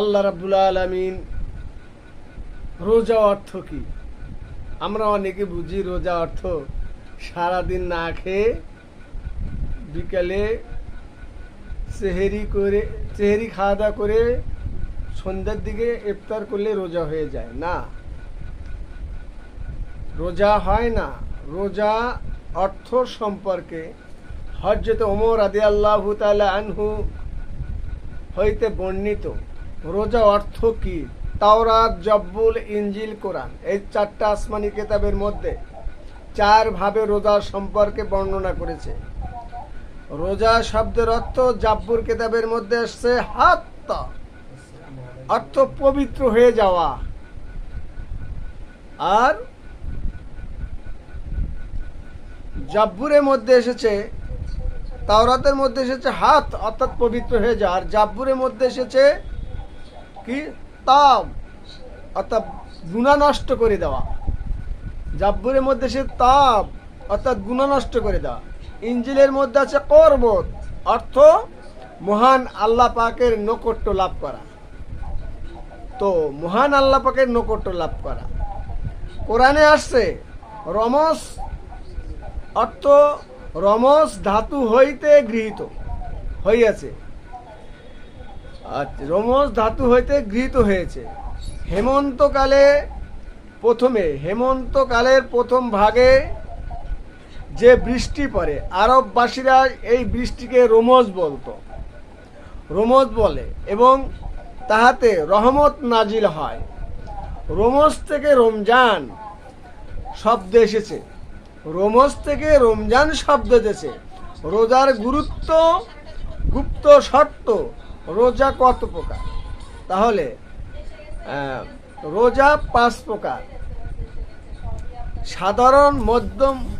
আল্লাহ রাবুল আলমিন রোজা অর্থ কি? আমরা অনেকে বুঝি রোজা অর্থ সারাদিন না খেয়ে বিকালে সেহেরি করে, সেহেরি খাওয়া দাওয়া করে সন্ধ্যার দিকে ইফতার করলে রোজা হয়ে যায়। না। রোজা হয় না। রোজা অর্থ সম্পর্কে হজরত ওমর আদি আল্লাহ আনহু হইতে বর্ণিত। রোজা অর্থ কি? তাওরাত, জব্বুল ইঞ্জিল কোরআন। এই চারটা আসমানি কেতাবের মধ্যে চার ভাবে রোজা সম্পর্কে বর্ণনা করেছে। রোজা শব্দের অর্থ জাব্বুর কেতাবের মধ্যে এসছে হাত অর্থ পবিত্র হয়ে যাওয়া। আর জাব্বুরের মধ্যে এসেছে, তাওরাতের মধ্যে এসেছে হাত, অর্থাৎ পবিত্র হয়ে যাওয়া। আর জাব্বুরের মধ্যে এসেছে কি? তাম। অর্থাৎ গুণা নষ্ট করে দেওয়া। জাব্বুরের মধ্যে সে তাপ অর্থাৎ গুণা নষ্ট করে দেওয়া। ইঞ্জিলের মধ্যে আছে করবত, অর্থ মহান আল্লাহ পাকের নৈকট্য লাভ করা। তো মহান আল্লাহ পাকের নৈকট্য লাভ করা। কোরআনে আসছে, রমস, অর্থ রমস ধাতু হইতে গৃহীত, হইয়াছে। রমস ধাতু হইতে গৃহীত হয়েছে। হেমন্তকালে প্রথমে, হেমন্তকালের প্রথম ভাগে যে বৃষ্টি পড়ে, আরববাসীরা এই বৃষ্টিকে রোমজ বলতো। রোমজ বলে এবং তাহাতে রহমত নাজিল হয়। রোমজ থেকে রমজান শব্দ এসেছে। রোমজ থেকে রমজান শব্দ এসেছে। রোজার গুরুত্ব, গুপ্ত শর্ত রোজা কত প্রকার? তাহলে রোজা পাঁচ প্রকার। সাধারণ মধ্যম